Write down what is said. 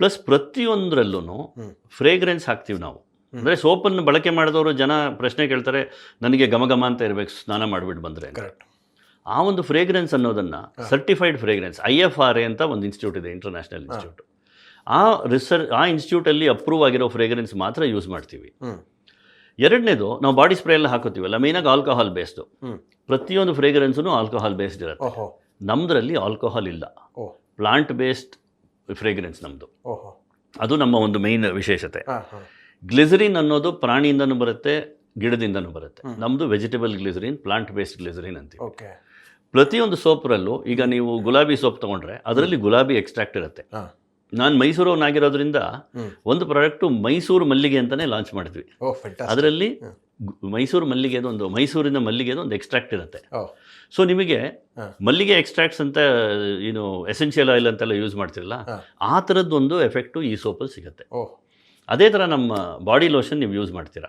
Plus ಪ್ರತಿಯೊಂದರಲ್ಲೂ fragrance ಹಾಕ್ತೀವಿ ನಾವು. ಅಂದರೆ ಸೋಪನ್ನು ಬಳಕೆ ಮಾಡಿದವರು ಜನ ಪ್ರಶ್ನೆ ಕೇಳ್ತಾರೆ ನನಗೆ ಗಮಗಮ ಅಂತ ಇರಬೇಕು ಸ್ನಾನ ಮಾಡಿಬಿಟ್ಟು ಬಂದರೆ ಕರೆಕ್ಟ್ ಆ ಒಂದು ಫ್ರೇಗ್ರೆನ್ಸ್ ಅನ್ನೋದನ್ನು certified fragrance I F R A ಅಂತ ಒಂದು ಇನ್ಸ್ಟಿಟ್ಯೂಟ್ ಇದೆ ಇಂಟರ್ನ್ಯಾಷನಲ್ ಇನ್ಸ್ಟಿಟ್ಯೂಟ್ ಆ ರಿಸರ್ಚ್ ಆ ಇನ್ಸ್ಟಿಟ್ಯೂಟಲ್ಲಿ ಅಪ್ರೂವ್ ಆಗಿರೋ ಫ್ರೇಗ್ರೆನ್ಸ್ ಮಾತ್ರ ಯೂಸ್ ಮಾಡ್ತೀವಿ. ಎರಡನೇದು ನಾವು ಬಾಡಿ ಸ್ಪ್ರೇ ಎಲ್ಲ ಹಾಕೋತೀವಲ್ಲ ಮೇಯ್ನಾಗಿ ಆಲ್ಕೋಹಾಲ್ ಬೇಸ್ಡು ಪ್ರತಿಯೊಂದು ಫ್ರೇಗ್ರೆನ್ಸೂ ಆಲ್ಕೋಹಾಲ್ ಬೇಸ್ಡ್ ಇರುತ್ತೆ. ನಮ್ಮದ್ರಲ್ಲಿ ಆಲ್ಕೋಹಾಲ್ ಇಲ್ಲ. ಪ್ಲಾಂಟ್ ಬೇಸ್ಡ್ ಫ್ರೇಗ್ರೆನ್ಸ್ ನಮ್ಮದು ಅದು ನಮ್ಮ ಒಂದು ಮೇನ್ ವಿಶೇಷತೆ. ಗ್ಲಿಸರಿನ್ ಅನ್ನೋದು ಪ್ರಾಣಿಯಿಂದನೂ ಬರುತ್ತೆ ಗಿಡದಿಂದನು ಬರುತ್ತೆ. ನಮ್ಮದು vegetable glycerin plant based glycerin ಅಂತೀವಿ. ಪ್ರತಿಯೊಂದು ಸೋಪ್ರಲ್ಲೂ ಈಗ ನೀವು ಗುಲಾಬಿ ಸೋಪ್ ತಗೊಂಡ್ರೆ ಅದರಲ್ಲಿ ಗುಲಾಬಿ ಎಕ್ಸ್ಟ್ರಾಕ್ಟ್ ಇರುತ್ತೆ. ನಾನ್ ಮೈಸೂರವನಾಗಿರೋದ್ರಿಂದ ಒಂದು ಪ್ರಾಡಕ್ಟು ಮೈಸೂರು ಮಲ್ಲಿಗೆ ಅಂತಲೇ ಲಾಂಚ್ ಮಾಡಿದ್ವಿ ಅದರಲ್ಲಿ ಮೈಸೂರು ಮಲ್ಲಿಗೆದು ಒಂದು ಮೈಸೂರಿನ ಮಲ್ಲಿಗೆದು ಒಂದು ಎಕ್ಸ್ಟ್ರಾಕ್ಟ್ ಇರುತ್ತೆ. ಸೊ ನಿಮಗೆ ಮಲ್ಲಿಗೆ ಎಕ್ಸ್ಟ್ರಾಕ್ಟ್ಸ್ ಅಂತ ಏನು ಎಸೆನ್ಷಿಯಲ್ ಆಯಿಲ್ ಅಂತೆಲ್ಲ ಯೂಸ್ ಮಾಡ್ತಿರಲ್ಲ ಆ ಥರದ್ದು ಒಂದು ಎಫೆಕ್ಟು ಈ ಸೋಪಲ್ಲಿ ಸಿಗುತ್ತೆ. ಅದೇ ಥರ ನಮ್ಮ ಬಾಡಿ ಲೋಷನ್ ನೀವು ಯೂಸ್ ಮಾಡ್ತೀರಾ.